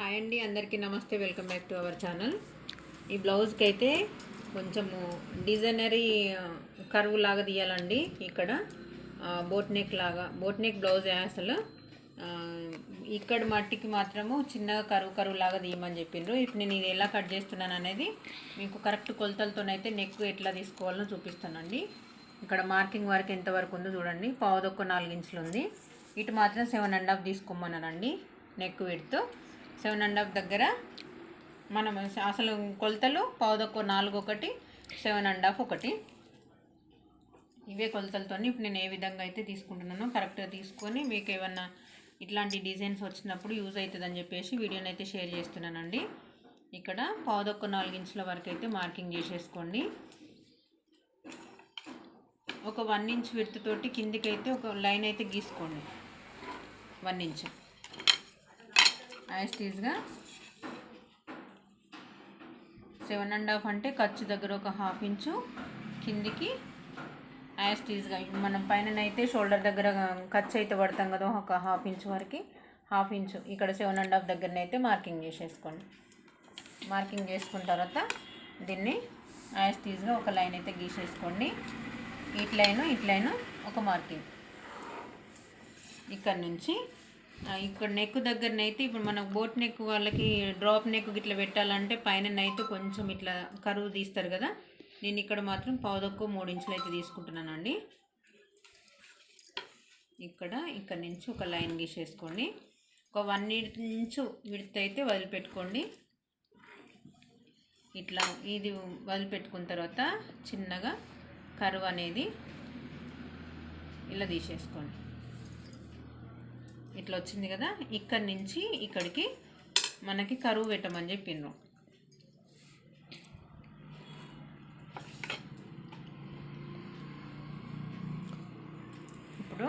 Hi అండి అందరికీ నమస్తే welcome back to our channel. ఈ బ్లౌజ్కి అయితే కొంచెము డిజైనరీ కర్వ్ లాగా తీయాలండి ఇక్కడ. బోట్ నెక్ లాగా బోట్ నెక్ బ్లౌజ్ అసలు. ఇక్కడ మట్టికి మాత్రము చిన్నగా కరువు కరువు లాగా తీయమని చెప్పిండ్రు ఇప్పుడు నేను ఇది ఎలా కట్ చేస్తున్నాను అనేది మీకు కరెక్ట్ కొలతలతోనైతే నెక్ ఎట్లా తీసుకోవాలో చూపిస్తానండి. ఇక్కడ మార్కింగ్ వరకు ఎంత వరకు ఉందో చూడండి. పావుదొక్క నాలుగు ఇంచులు ఉంది ఇటు మాత్రం సెవెన్ అండ్ హాఫ్ తీసుకోమన్నానండి నెక్ విడ్తో సెవెన్ అండ్ హాఫ్ దగ్గర మనం అసలు కొలతలు పావుదొక్క నాలుగు ఒకటి సెవెన్ అండ్ హాఫ్ ఒకటి. ఇవే కొలతలతో ఇప్పుడు నేను ఏ విధంగా అయితే తీసుకుంటున్నానో కరెక్ట్గా తీసుకొని మీకు ఏమన్నా ఇట్లాంటి డిజైన్స్ వచ్చినప్పుడు యూజ్ అవుతుందని చెప్పేసి వీడియోని అయితే షేర్ చేస్తున్నానండి. ఇక్కడ పావుదొక్క నాలుగు ఇంచుల వరకు అయితే మార్కింగ్ చేసేసుకోండి. ఒక వన్ ఇంచ్ విడుతుతోటి కిందికైతే కిందికి అయితే ఒక లైన్ అయితే గీసుకోండి. One inch. యాస్టీజ్గా seven and half అంటే ఖర్చు దగ్గర ఒక హాఫ్ ఇంచు కిందికి. యాస్టీజ్గా మనం పైన అయితే షోల్డర్ దగ్గర ఖర్చు అయితే పడతాం కదా ఒక హాఫ్ ఇంచు వరకు. హాఫ్ ఇంచు ఇక్కడ సెవెన్ అండ్ హాఫ్ దగ్గరనైతే మార్కింగ్ చేసేసుకోండి. మార్కింగ్ చేసుకున్న తర్వాత దీన్ని యాస్టీజ్గా ఒక లైన్ అయితే గీసేసుకోండి. ఇట్ లైను ఇట్ ఒక మార్కింగ్ ఇక్కడ నుంచి ఇక్కడ నెక్ దగ్గరనైతే ఇప్పుడు మనకు బోట్ నెక్ వాళ్ళకి డ్రాప్ నెక్ ఇట్లా పెట్టాలంటే పైన అయితే కొంచెం ఇట్లా కరువు తీస్తారు కదా. నేను ఇక్కడ మాత్రం పావుదొక్క మూడు ఇంచులు అయితే తీసుకుంటున్నానండి. ఇక్కడ ఇక్కడ నుంచి ఒక లైన్ గీసేసుకోండి. ఒక వన్ ఇంచు విడత అయితే వదిలిపెట్టుకోండి. ఇట్లా ఇది వదిలిపెట్టుకున్న తర్వాత చిన్నగా కరువు అనేది ఇలా తీసేసుకోండి. ఇట్లా వచ్చింది కదా ఇక్కడి నుంచి ఇక్కడికి మనకి కరువు పెట్టమని చెప్పిండ్రు. ఇప్పుడు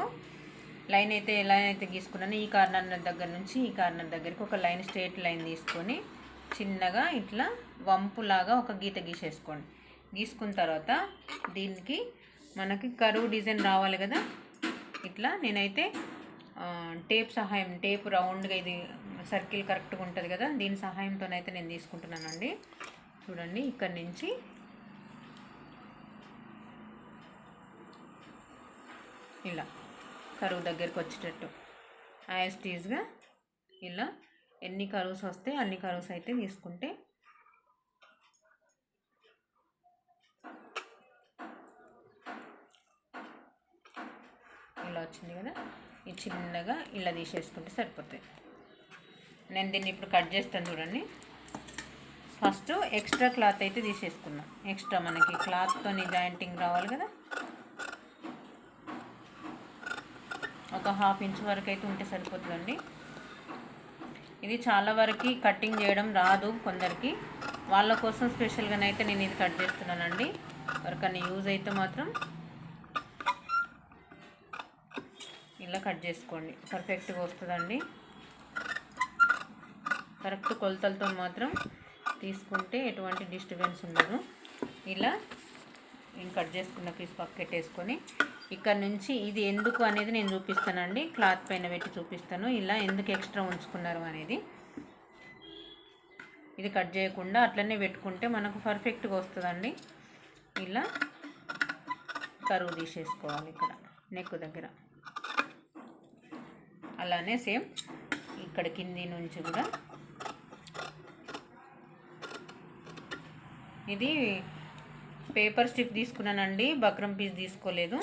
లైన్ అయితే ఎలా అయితే గీసుకున్నాను. ఈ కార్నర్ దగ్గర నుంచి ఈ కార్నర్ దగ్గరికి ఒక లైన్ స్ట్రేట్ లైన్ తీసుకొని చిన్నగా ఇట్లా వంపులాగా ఒక గీత గీసేసుకోండి. గీసుకున్న తర్వాత దీనికి మనకి కరువు డిజైన్ రావాలి కదా ఇట్లా నేనైతే టేప్ సహాయం టేప్ రౌండ్గా ఇది సర్కిల్ కరెక్ట్గా ఉంటుంది కదా దీని సహాయంతోనైతే నేను తీసుకుంటున్నానండి. చూడండి ఇక్కడ నుంచి. ఇలా కరువు దగ్గరికి వచ్చేటట్టు. యాస్టీజ్గా ఇలా ఎన్ని కరువుస్ వస్తే అన్ని కరువుస్ అయితే తీసుకుంటే ఇలా వచ్చింది కదా ఈ చిన్నగా ఇలా తీసేసుకుంటే సరిపోతుంది నేను దీన్ని ఇప్పుడు కట్ చేస్తాను చూడండి. ఫస్ట్ ఎక్స్ట్రా క్లాత్ అయితే తీసేసుకున్నాం ఎక్స్ట్రా మనకి క్లాత్తో జాయింటింగ్ రావాలి కదా. ఒక హాఫ్ ఇంచ్ వరకు అయితే ఉంటే సరిపోతుందండి. ఇది చాలా వరకు కటింగ్ చేయడం రాదు కొందరికి. వాళ్ళ కోసం స్పెషల్గానైతే నేను ఇది కట్ చేస్తున్నానండి. ఎవరికన్నా యూజ్ అయితే మాత్రం ఇలా కట్ చేసుకోండి. పర్ఫెక్ట్గా వస్తుందండి. కరెక్ట్ కొలతలతో మాత్రం తీసుకుంటే ఎటువంటి డిస్టర్బెన్స్ ఉండదు. ఇలా నేను కట్ చేసుకున్న పీస్ పక్కెట్టేసుకొని ఇక్కడ నుంచి ఇది ఎందుకు అనేది నేను చూపిస్తానండి. క్లాత్ పైన పెట్టి చూపిస్తాను. ఇలా ఎందుకు ఎక్స్ట్రా ఉంచుకున్నారు అనేది. ఇది కట్ చేయకుండా అట్లనే పెట్టుకుంటే మనకు పర్ఫెక్ట్గా వస్తుందండి. ఇలా కరువు తీసేసుకోవాలి ఇక్కడ నెక్ దగ్గర. అలానే సేమ్ ఇక్కడ కింది నుంచి కూడా. ఇది పేపర్ స్టిప్ తీసుకున్నానండి బక్రం పీస్ తీసుకోలేదు.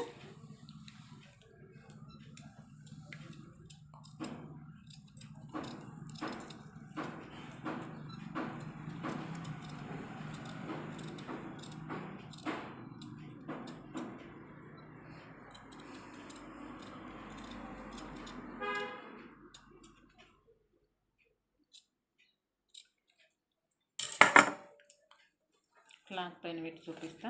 క్లాత్ పైన పెట్టి చూపిస్తా.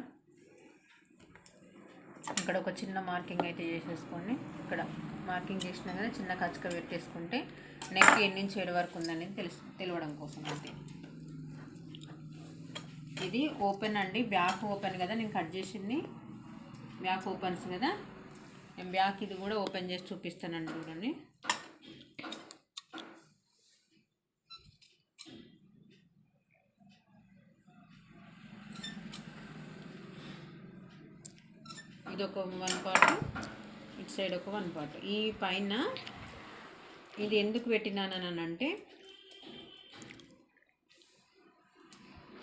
ఇక్కడ ఒక చిన్న మార్కింగ్ అయితే చేసేసుకోండి. ఇక్కడ మార్కింగ్ చేసినా కదా చిన్న కచ్చక పెట్టేసుకుంటే నెక్ ఎన్ని నుంచి ఏడు వరకు ఉందనేది తెలుసు తెలియడం కోసం అంతే. ఇది ఓపెన్ అండి. బ్యాక్ ఓపెన్ కదా నేను కట్ చేసింది. బ్యాక్ ఓపెన్స్ కదా. నేను బ్యాక్ ఇది కూడా ఓపెన్ చేసి చూపిస్తానండి చూడండి. ఇది ఒక వన్ పార్ట్ ఇటు సైడ్ ఒక వన్ పార్ట్ ఈ పైన ఇది ఎందుకు పెట్టినానని అంటే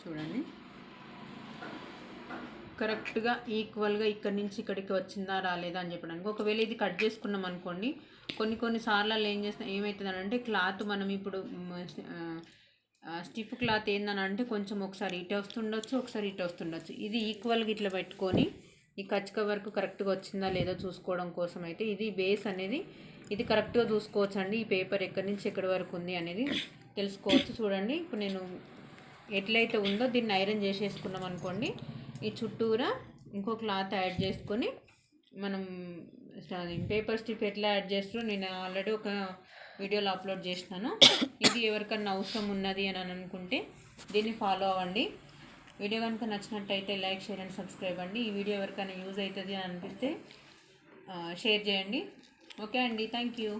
చూడండి కరెక్ట్గా ఈక్వల్గా ఇక్కడి నుంచి ఇక్కడికి వచ్చిందా రాలేదా అని చెప్పడానికి. ఒకవేళ ఇది కట్ చేసుకున్నాం అనుకోండి కొన్ని కొన్ని సార్లు ఏం చేస్తాం ఏమవుతుంది అంటే క్లాత్ మనం ఇప్పుడు స్టిఫ్ క్లాత్ ఏందని అంటే కొంచెం ఒకసారి ఇటు వస్తుండొచ్చు ఒకసారి ఇటు వస్తుండొచ్చు. ఇది ఈక్వల్గా ఇట్లా పెట్టుకొని ఈ కచ్ కవర్కు కరెక్ట్గా వచ్చిందా లేదా చూసుకోవడం కోసం అయితే ఇది బేస్ అనేది ఇది కరెక్ట్గా చూసుకోవచ్చు అండి ఈ పేపర్ ఎక్కడి నుంచి ఎక్కడి వరకు ఉంది అనేది తెలుసుకోవచ్చు. చూడండి. ఇప్పుడు నేను ఎట్లయితే ఉందో దీన్ని ఐరన్ చేసేసుకున్నాం అనుకోండి. ఈ చుట్టూరా ఇంకో క్లాత్ యాడ్ చేసుకొని మనం పేపర్ స్టిప్ ఎట్లా యాడ్ చేస్తారో నేను ఆల్రెడీ ఒక వీడియోలో అప్లోడ్ చేసినాను ఇది ఎవరికన్నా అవసరం ఉన్నది అని అనుకుంటే దీన్ని ఫాలో అవ్వండి. వీడియో కనుక నచ్చినట్టయితే లైక్ షేర్ అండ్ సబ్స్క్రైబ్ అండి. ఈ వీడియో ఎవరికైనా యూజ్ అవుతుంది అని అనిపిస్తే షేర్ చేయండి. ఓకే అండి. Thank you.